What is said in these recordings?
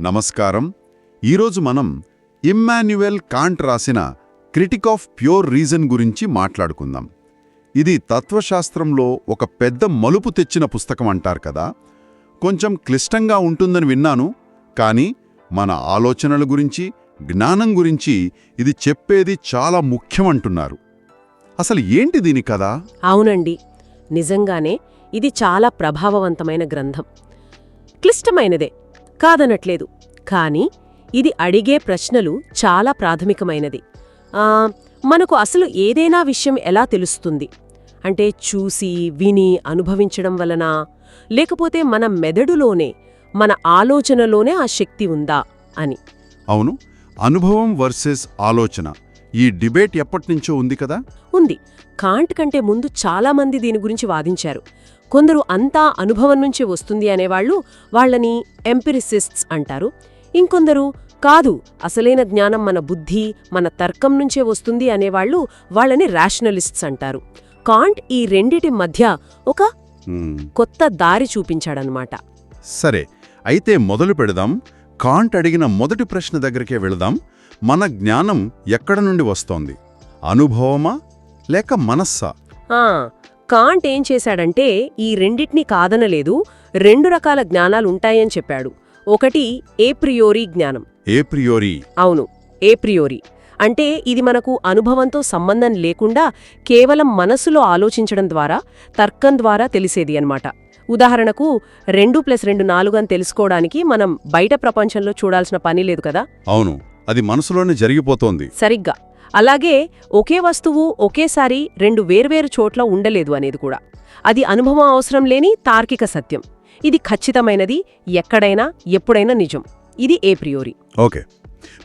నమస్కారం. ఈరోజు మనం ఇమ్మాన్యుయల్ కాంట్ రాసిన క్రిటిక్ ఆఫ్ ప్యూర్ రీజన్ గురించి మాట్లాడుకుందాం. ఇది తత్వశాస్త్రంలో ఒక పెద్ద మలుపు తెచ్చిన పుస్తకం అంటారు కదా. కొంచెం క్లిష్టంగా ఉంటుందని విన్నాను కానీ మన ఆలోచనల గురించి జ్ఞానం గురించి ఇది చెప్పేది చాలా ముఖ్యమంటున్నారు అసలు ఏంటి దీని కదా అవునండి. నిజంగానే ఇది చాలా ప్రభావవంతమైన గ్రంథం. క్లిష్టమైనదే కాదనట్లేదు. కానీ ఇది అడిగే ప్రశ్నలు చాలా ప్రాథమికమైనది. మనకు అసలు ఏదైనా విషయం ఎలా తెలుస్తుంది? అంటే చూసి విని అనుభవించడం వలన? లేకపోతే మన మెదడులోనే మన ఆలోచనలోనే ఆ శక్తి ఉందా? అని. అవును. అనుభవం వర్సెస్ ఆలోచన. ఈ డిబేట్ ఎప్పటినుంచో ఉంది కదా? ఉంది. కాంట్ కంటే ముందు చాలామంది దీని గురించి వాదించారు. కొందరు అంతా అనుభవం నుంచి వస్తుంది అనేవాళ్ళు వాళ్ళని ఎంపిరిసిస్ట్స్ అంటారు. ఇంకొందరు కాదు అసలైన జ్ఞానం మన బుద్ధి మన తర్కం నుంచే వస్తుంది అనేవాళ్ళు వాళ్ళని రేషనలిస్ట్స్ అంటారు. కాంట్ ఈ రెండిటి మధ్య ఒక. కొత్త దారి చూపించాడనమాట. సరే అయితే మొదలు పెడదాం. కాంట్ అడిగిన మొదటి ప్రశ్న దగ్గరికే వెళదాం. మన జ్ఞానం ఎక్కడ నుండి వస్తోంది? అనుభవమా లేక మనస్సా? కాంట్ ఏం చేశాడంటే ఈ రెండిటినీ కాదనలేదు రెండు రకాల జ్ఞానాలుంటాయని చెప్పాడు. ఒకటి ఏప్రియోరీ జ్ఞానం. ఏ ప్రియోరీ? అవును ఏప్రియోరి అంటే ఇది మనకు అనుభవంతో సంబంధం లేకుండా కేవలం మనసులో ఆలోచించడం ద్వారా తర్కం ద్వారా తెలిసేది అన్నమాట. ఉదాహరణకు రెండు ప్లస్ రెండు నాలుగు అని తెలుసుకోవడానికి మనం బయట ప్రపంచంలో చూడాల్సిన పని లేదు కదా? అవును అది మనసులోనే జరిగిపోతోంది. సరిగ్గా. అలాగే ఒకే వస్తువు ఒకేసారి రెండు వేర్వేరు చోట్ల ఉండలేదు అనేది కూడా. అది అనుభవం అవసరం లేని తార్కిక సత్యం. ఇది ఖచ్చితమైనది ఎక్కడైనా ఎప్పుడైనా నిజం. ఇది ఏప్రియోరి ఓకే.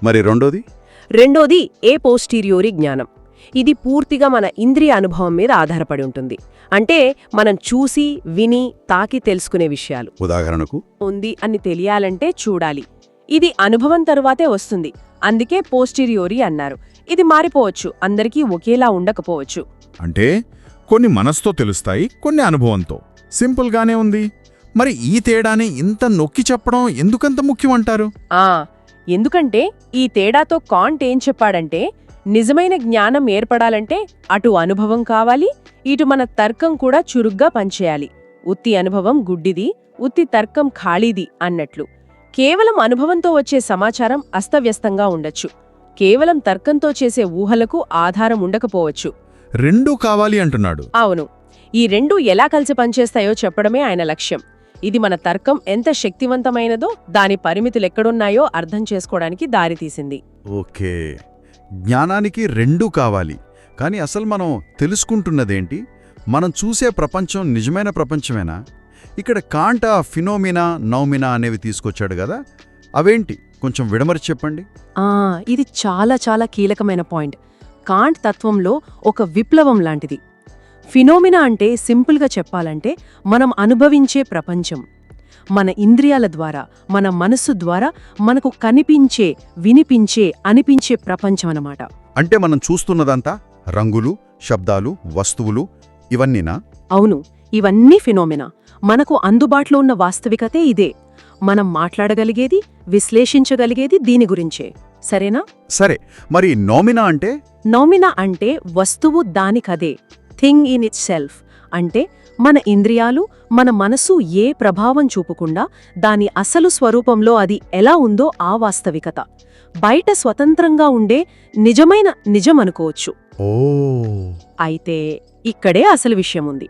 మరి రెండోది? రెండోది ఏ పోస్టీరియోరీ జ్ఞానం? ఇది పూర్తిగా మన ఇంద్రియ అనుభవం మీద ఆధారపడి ఉంటుంది. అంటే మనం చూసి విని తాకి తెలుసుకునే విషయాలు. ఉదాహరణకు? ఉంది అని తెలియాలంటే చూడాలి. ఇది అనుభవం తరువాతే వస్తుంది. అందుకే పోస్టీరియోరీ అన్నారు. ఇది మారిపోవచ్చు. అందరికీ ఒకేలా ఉండకపోవచ్చు. అంటే కొన్ని మనస్తో తెలుస్తాయి కొన్ని అనుభవంతో. సింపుల్గానే ఉంది. మరి ఈ తేడాని ఇంత నొక్కి చెప్పడం ఎందుకంత ముఖ్యం అంటారు ఆ ఎందుకంటే ఈ తేడాతో కాంట్ ఏం చెప్పాడంటే నిజమైన జ్ఞానం ఏర్పడాలంటే అటు అనుభవం కావాలి ఇటు మన తర్కం కూడా చురుగ్గా పనిచేయాలి. ఉత్తి అనుభవం గుడ్డిది ఉత్తి తర్కం ఖాళీది అన్నట్లు. కేవలం అనుభవంతో వచ్చే సమాచారం అస్తవ్యస్తంగా ఉండొచ్చు. కేవలం తర్కంతో చేసే ఊహలకు ఆధారం ఉండకపోవచ్చు. రెండూ కావాలి అంటున్నాడు. అవును. ఈ రెండు ఎలా కలిసి పనిచేస్తాయో చెప్పడమే ఆయన లక్ష్యం. ఇది మన తర్కం ఎంత శక్తివంతమైనదో దాని పరిమితులెక్కడున్నాయో అర్థం చేసుకోవడానికి దారితీసింది ఓకే. జ్ఞానానికి రెండూ కావాలి. కానీ అసలు మనం తెలుసుకుంటున్నదేంటి? మనం చూసే ప్రపంచం నిజమైన ప్రపంచమేనా? ఇక్కడ కాంట ఫినోమినా నౌమినా అనేవి తీసుకొచ్చాడు కదా? అవేంటి? కొంచెం విడమరి చెప్పండి. ఆ ఇది చాలా చాలా కీలకమైన పాయింట్. కాంట్ తత్వంలో ఒక విప్లవం లాంటిది. ఫినోమినా అంటే సింపుల్గా చెప్పాలంటే మనం అనుభవించే ప్రపంచం. మన ఇంద్రియాల ద్వారా మన మనస్సు ద్వారా మనకు కనిపించే వినిపించే అనిపించే ప్రపంచం అన్నమాట. అంటే మనం చూస్తున్నదంతా రంగులు శబ్దాలు వస్తువులు ఇవన్నీనా? అవును ఇవన్నీ ఫినోమినా. మనకు అందుబాటులో ఉన్న వాస్తవికతే ఇదే. మనం మాట్లాడగలిగేది విశ్లేషించగలిగేది దీని గురించే. సరేనా? సరే మరి నోమినా అంటే? నౌమినా అంటే వస్తువు దానికదే థింగ్ ఇన్ ఇట్ సెల్ఫ్. అంటే మన ఇంద్రియాలు మన మనసు ఏ ప్రభావం చూపకుండా దాని అసలు స్వరూపంలో అది ఎలా ఉందో ఆ వాస్తవికత. బయట స్వతంత్రంగా ఉండే నిజమైన నిజం అనుకోవచ్చు. ఓ. అయితే ఇక్కడే అసలు విషయం ఉంది.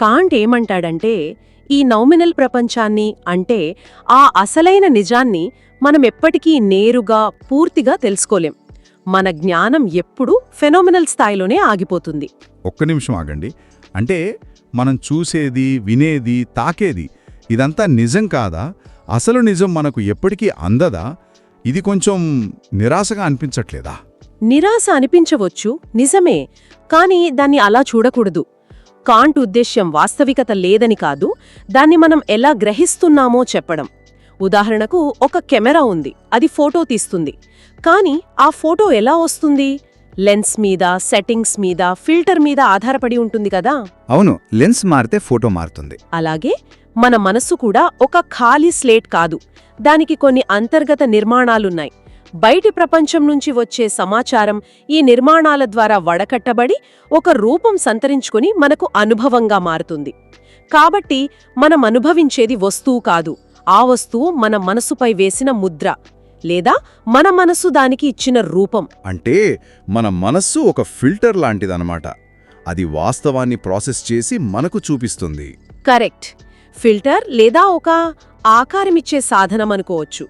కాంట్ ఏమంటాడంటే ఈ నౌమినల్ ప్రపంచాన్ని అంటే ఆ అసలైన నిజాన్ని మనం ఎప్పటికీ నేరుగా పూర్తిగా తెలుసుకోలేం. మన జ్ఞానం ఎప్పుడూ ఫెనోమినల్ స్థాయిలోనే ఆగిపోతుంది. ఒక్క నిమిషం ఆగండి. అంటే మనం చూసేది వినేది తాకేది ఇదంతా నిజం కాదా? అసలు నిజం మనకు ఎప్పటికీ అందదా? ఇది కొంచెం నిరాశగా అనిపించట్లేదా? నిరాశ అనిపించవచ్చు నిజమే. కానీ దాన్ని అలా చూడకూడదు. కాంట్ ఉద్దేశ్యం వాస్తవికత లేదని కాదు దాన్ని మనం ఎలా గ్రహిస్తున్నామో చెప్పడం. ఉదాహరణకు ఒక కెమెరా ఉంది అది ఫోటో తీస్తుంది. కానీ ఆ ఫోటో ఎలా వస్తుంది? లెన్స్ మీద సెట్టింగ్స్ మీద ఫిల్టర్ మీద ఆధారపడి ఉంటుంది కదా. అవును లెన్స్ మారితే ఫోటో మారుతుంది. అలాగే మన మనస్సు కూడా ఒక ఖాళీ స్లేట్ కాదు దానికి కొన్ని అంతర్గత నిర్మాణాలున్నాయి. బయటి ప్రపంచం నుంచి వచ్చే సమాచారం ఈ నిర్మాణాల ద్వారా వడకట్టబడి ఒక రూపం సంతరించుకుని మనకు అనుభవంగా మారుతుంది. కాబట్టి మనం అనుభవించేది వస్తువు కాదు. ఆ వస్తువు మన మనసుపై వేసిన ముద్ర లేదా మన మనసు దానికి ఇచ్చిన రూపం. అంటే మన మనస్సు ఒక ఫిల్టర్ లాంటిదన్నమాట. అది వాస్తవాన్ని ప్రాసెస్ చేసి మనకు చూపిస్తుంది. కరెక్ట్. ఫిల్టర్ లేదా ఒక ఆకారమిచ్చే సాధనం అనుకోవచ్చు.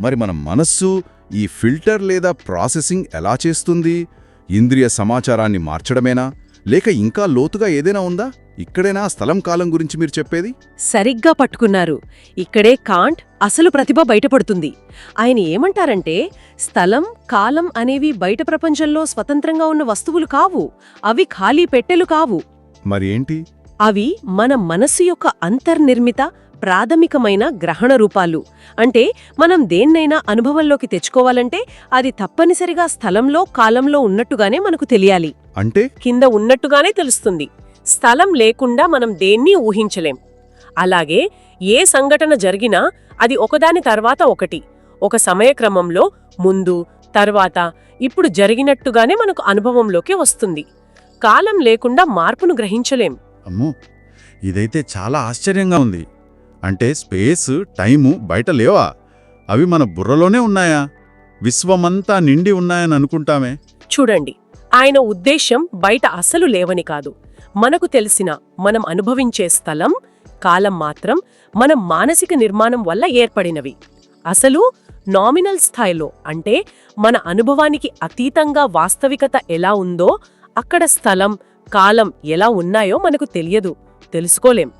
మరి మన మనస్సు ఈ ఫిల్టర్ లేదా ప్రాసెసింగ్ ఎలా చేస్తుంది? ఇంద్రియ సమాచారాన్ని మార్చడమేనా? లేక ఇంకా లోతుగా ఏదైనా ఉందా? ఇక్కడేనా స్థలం కాలం గురించి మీరు చెప్పేది? సరిగ్గా పట్టుకున్నారు. ఇక్కడే కాంట్ అసలు ప్రతిభ బయటపడుతుంది. ఆయన ఏమంటారంటే స్థలం కాలం అనేవి బయట ప్రపంచంలో స్వతంత్రంగా ఉన్న వస్తువులు కావు. అవి ఖాళీ పెట్టెలు కావు. మరి ఏంటి అవి మన మనస్సు యొక్క అంతర్నిర్మిత ప్రాథమికమైన గ్రహణ రూపాలు. అంటే మనం దేన్నైనా అనుభవంలోకి తెచ్చుకోవాలంటే అది తప్పనిసరిగా స్థలంలో కాలంలో ఉన్నట్టుగానే మనకు తెలియాలి. అంటే? కింద ఉన్నట్టుగానే తెలుస్తుంది. స్థలం లేకుండా మనం దేన్నీ ఊహించలేం. అలాగే ఏ సంఘటన జరిగినా అది ఒకదాని తర్వాత ఒకటి. ఒక సమయక్రమంలో ముందు తర్వాత ఇప్పుడు జరిగినట్టుగానే మనకు అనుభవంలోకి వస్తుంది. కాలం లేకుండా మార్పును గ్రహించలేం. అమ్మో! ఇదైతే చాలా ఆశ్చర్యంగా ఉంది. అంటే స్పేస్ టైము బయట లేవా? అవి మన బుర్రలోనే ఉన్నాయా? విశ్వమంతా నిండి ఉన్నాయని అనుకుంటామే. చూడండి ఆయన ఉద్దేశ్యం బయట అసలు లేవని కాదు. మనకు తెలిసిన మనం అనుభవించే స్థలం కాలం మాత్రం మన మానసిక నిర్మాణం వల్ల ఏర్పడినవి. అసలు నామినల్ స్థాయిలో అంటే మన అనుభవానికి అతీతంగా వాస్తవికత ఎలా ఉందో అక్కడ స్థలం కాలం ఎలా ఉన్నాయో మనకు తెలియదు తెలుసుకోలేం.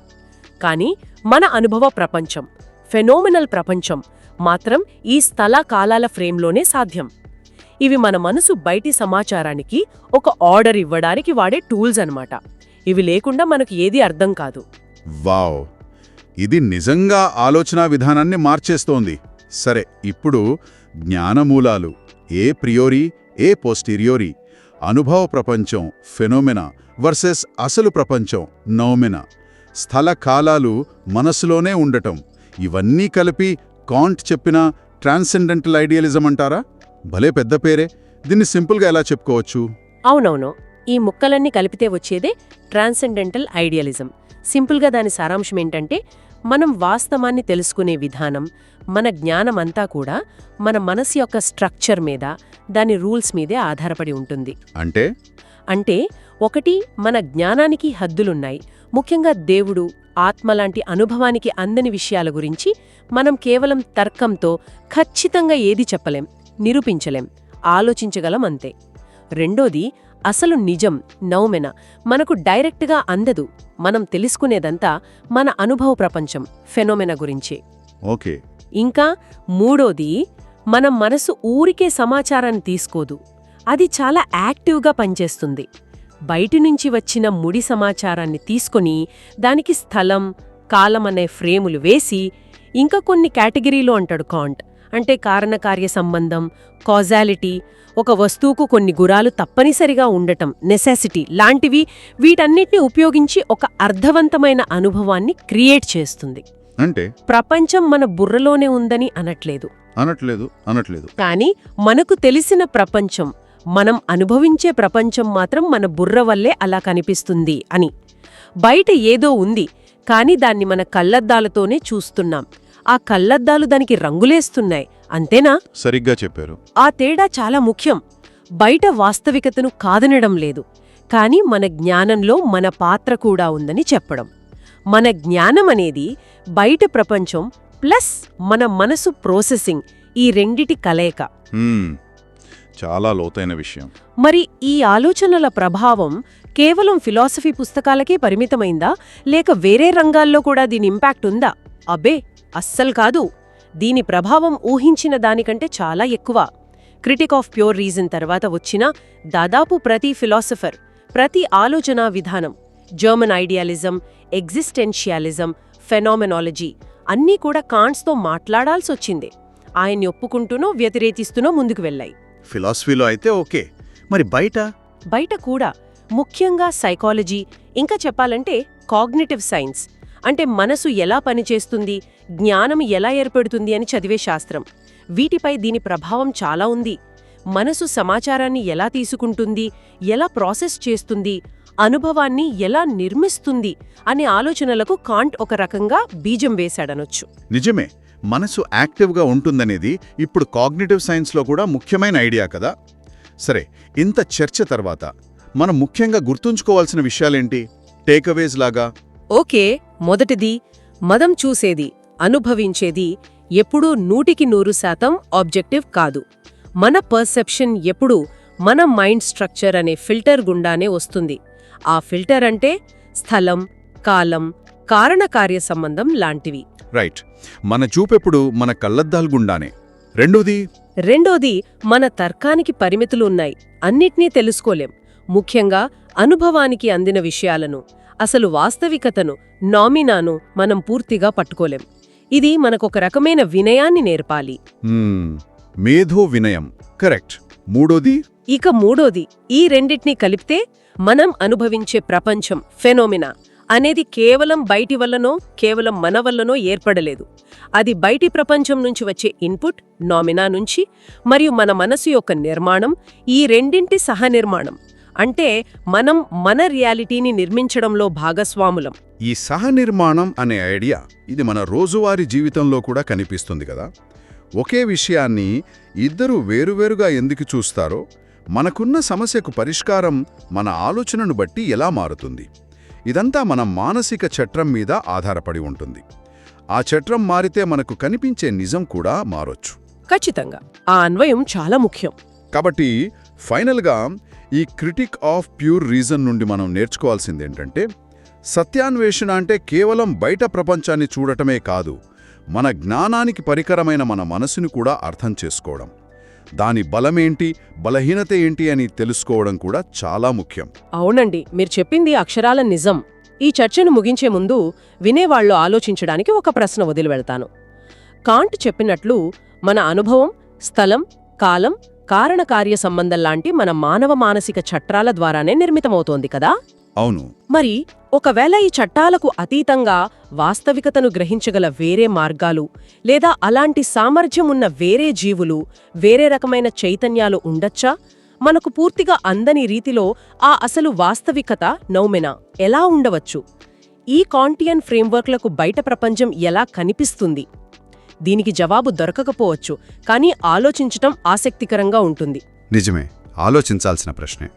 కానీ మన అనుభవ ప్రపంచం ఫెనోమినల్ ప్రపంచం మాత్రం ఈ స్థల కాలాల ఫ్రేమ్లోనే సాధ్యం. ఇవి మన మనసు బయటి సమాచారానికి ఒక ఆర్డర్ ఇవ్వడానికి వాడే టూల్స్ అనమాట ఇవి లేకుండా మనకు ఏది అర్థం కాదు. వావ్! ఇది నిజంగా ఆలోచనా విధానాన్ని మార్చేస్తోంది. సరే ఇప్పుడు జ్ఞానమూలాలు ఏ ప్రియోరి ఏ పోస్టీరియోరి అనుభవ ప్రపంచం ఫెనోమెనా వర్సెస్ అసలు ప్రపంచం నౌమెనా. స్థల కాలాలు మనసులోనే ఉండటం. ఇవన్నీ కలిపి కాంట్ చెప్పిన ట్రాన్సెండెంటల్ ఐడియలిజం అంటారా? భలే పెద్ద పేరే. దీన్ని సింపుల్గా ఎలా చెప్పుకోవచ్చు? అవునవును. ఈ ముక్కలన్నీ కలిపితే వచ్చేదే ట్రాన్సెండెంటల్ ఐడియలిజం. సింపుల్గా దాని సారాంశం ఏంటంటే మనం వాస్తవాన్ని తెలుసుకునే విధానం మన జ్ఞానమంతా కూడా మన మనసు యొక్క స్ట్రక్చర్ మీద దాని రూల్స్ మీదే ఆధారపడి ఉంటుంది. అంటే? అంటే ఒకటి మన జ్ఞానానికి హద్దులున్నాయి. ముఖ్యంగా దేవుడు ఆత్మ లాంటి అనుభవానికి అందని విషయాల గురించి మనం కేవలం తర్కంతో ఖచ్చితంగా ఏది చెప్పలేం నిరూపించలేం ఆలోచించగలం అంతే. రెండోది అసలు నిజం నౌమెన మనకు డైరెక్ట్గా అందదు మనం తెలుసుకునేదంతా మన అనుభవ ప్రపంచం ఫెనోమెన గురించే. ఓకే. ఇంకా మూడోది మన మనసు ఊరికే సమాచారాన్ని తీసుకోదు అది చాలా యాక్టివ్గా పనిచేస్తుంది. బయటి నుంచి వచ్చిన ముడి సమాచారాన్ని తీసుకొని దానికి స్థలం కాలం అనే ఫ్రేములు వేసి ఇంకా కొన్ని కేటగిరీలో అంటాడు కాంట్. అంటే కారణకార్య సంబంధం కాజాలిటీ ఒక వస్తువుకు కొన్ని గురాలు తప్పనిసరిగా ఉండటం నెసెసిటీ లాంటివి వీటన్నిటిని ఉపయోగించి ఒక అర్థవంతమైన అనుభవాన్ని క్రియేట్ చేస్తుంది. అంటే? ప్రపంచం మన బుర్రలోనే ఉందని అనట్లేదు. అనట్లేదు అనట్లేదు. కానీ మనకు తెలిసిన ప్రపంచం మనం అనుభవించే ప్రపంచం మాత్రం మన బుర్ర వల్లే అలా కనిపిస్తుంది అని. బయట ఏదో ఉంది కాని దాన్ని మన కళ్ళద్దాలతోనే చూస్తున్నాం. ఆ కళ్ళద్దాలు దానికి రంగులేస్తున్నాయి అంతేనా? సరిగ్గా చెప్పారు. ఆ తేడా చాలా ముఖ్యం. బయట వాస్తవికతను కాదనడం లేదు కాని మన జ్ఞానంలో మన పాత్ర కూడా ఉందని చెప్పడం. మన జ్ఞానం అనేది బయట ప్రపంచం ప్లస్ మన మనసు ప్రోసెసింగ్ ఈ రెండిటి కలయిక. చాలా లోతైన విషయం. మరి ఈ ఆలోచనల ప్రభావం కేవలం ఫిలాసఫీ పుస్తకాలకే పరిమితమైందా? లేక వేరే రంగాల్లో కూడా దీని ఇంపాక్ట్ ఉందా? అబ్బే అస్సలు కాదు. దీని ప్రభావం ఊహించిన దానికంటే చాలా ఎక్కువ. క్రిటిక్ ఆఫ్ ప్యూర్ రీజన్ తర్వాత వచ్చిన దాదాపు ప్రతి ఫిలాసఫర్ ప్రతి ఆలోచనా విధానం జర్మన్ ఐడియాలిజం ఎగ్జిస్టెన్షియాలిజం ఫెనామెనాలజీ అన్నీ కూడా కాంట్స్తో మాట్లాడాల్సొచ్చింది. ఆయన్ని ఒప్పుకుంటూనో వ్యతిరేకిస్తూనో ముందుకు వెళ్ళాయి. ఫిలాసఫీలో అయితే ఓకే. మరి బయట? బయట కూడా. ముఖ్యంగా సైకాలజీ ఇంకా చెప్పాలంటే కాగ్నిటివ్ సైన్స్. అంటే మనసు ఎలా పనిచేస్తుంది జ్ఞానం ఎలా ఏర్పడుతుంది అని చదివే శాస్త్రం. వీటిపై దీని ప్రభావం చాలా ఉంది. మనసు సమాచారాన్ని ఎలా తీసుకుంటుంది ఎలా ప్రాసెస్ చేస్తుంది అనుభవాన్ని ఎలా నిర్మిస్తుంది అనే ఆలోచనలకు కాంట్ ఒక రకంగా బీజం వేశాడనొచ్చు. నిజమే. మనసు యాక్టివ్గా ఉంటుందనేది ఇప్పుడు కాగ్నిటివ్ సైన్స్లో కూడా ముఖ్యమైన ఐడియా కదా. సరే ఇంత చర్చ తర్వాత మనం ముఖ్యంగా గుర్తుంచుకోవాల్సిన విషయాలేంటి? టేకవేజ్ లాగా? ఓకే మొదటిది మదం చూసేది అనుభవించేది ఎప్పుడూ నూటికి నూరు శాతం ఆబ్జెక్టివ్ కాదు. మన పర్సెప్షన్ ఎప్పుడూ మన మైండ్ స్ట్రక్చర్ అనే ఫిల్టర్ గుండానే వస్తుంది. ఆ ఫిల్టర్ అంటే స్థలం కాలం కారణకార్య సంబంధం లాంటివి. రైట్ మన చూపెప్పుడు మన కళ్ళద్దాలు గుండానే. రెండోది? రెండోది మన తర్కానికి పరిమితులు ఉన్నాయి. అన్నిట్నీ తెలుసుకోలేం. ముఖ్యంగా అనుభవానికి అందిన విషయాలను. అసలు వాస్తవికతను నామినాను మనం పూర్తిగా పట్టుకోలేం. ఇది మనకొక రకమైన వినయాన్ని నేర్పాలి. మేధో వినయం. కరెక్ట్. మూడోది? ఇక మూడోది ఈ రెండిటినీ కలిపితే మనం అనుభవించే ప్రపంచం ఫెనోమినా. అనేది కేవలం బయటి వల్లనో కేవలం మన వల్లనో ఏర్పడలేదు. అది బయటి ప్రపంచం నుంచి వచ్చే ఇన్పుట్ నామినా నుంచి మరియు మన మనసు యొక్క నిర్మాణం ఈ రెండింటి సహనిర్మాణం. అంటే మనం మన రియాలిటీని నిర్మించడంలో భాగస్వాములం. ఈ సహనిర్మాణం అనే ఐడియా ఇది మన రోజువారీ జీవితంలో కూడా కనిపిస్తుంది కదా. ఒకే విషయాన్ని ఇద్దరు వేరువేరుగా ఎందుకు చూస్తారో మనకున్న సమస్యకు పరిష్కారం మన ఆలోచనను బట్టి ఎలా మారుతుంది? ఇదంతా మన మానసిక చట్రం మీద ఆధారపడి ఉంటుంది. ఆ చట్రం మారితే మనకు కనిపించే నిజం కూడా మారొచ్చు. ఖచ్చితంగా. ఆ అన్వయం చాలా ముఖ్యం. కాబట్టి ఫైనల్గా ఈ క్రిటిక్ ఆఫ్ ప్యూర్ రీజన్ నుండి మనం నేర్చుకోవాల్సిందేంటంటే సత్యాన్వేషణ అంటే కేవలం బయట ప్రపంచాన్ని చూడటమే కాదు మన జ్ఞానానికి పరికరమైన మన మనసుని కూడా అర్థం చేసుకోవడం. దాని బలమేంటి బలహీనత ఏంటి అని తెలుసుకోవడం కూడా చాలా ముఖ్యం. అవునండి మీరు చెప్పింది అక్షరాల నిజం. ఈ చర్చను ముగించే ముందు వినేవాళ్ళు ఆలోచించడానికి ఒక ప్రశ్న వదిలి వెళ్తాను. కాంట్ చెప్పినట్లు మన అనుభవం స్థలం కాలం కారణకార్య సంబంధం లాంటి మన మానవ మానసిక చట్రాల ద్వారానే నిర్మితమవుతోంది కదా? అవును. మరి ఒకవేళ ఈ చట్టాలకు అతీతంగా వాస్తవికతను గ్రహించగల వేరే మార్గాలు లేదా అలాంటి సామర్థ్యం ఉన్న వేరే జీవులు వేరే రకమైన చైతన్యాలు ఉండొచ్చా? మనకు పూర్తిగా అందని రీతిలో ఆ అసలు వాస్తవికత నౌమెనా ఎలా ఉండవచ్చు? ఈ కాంటియన్ ఫ్రేమ్వర్క్లకు బయట ప్రపంచం ఎలా కనిపిస్తుంది? దీనికి జవాబు దొరకకపోవచ్చు కానీ ఆలోచించటం ఆసక్తికరంగా ఉంటుంది. నిజమే. ఆలోచించాల్సిన ప్రశ్నే.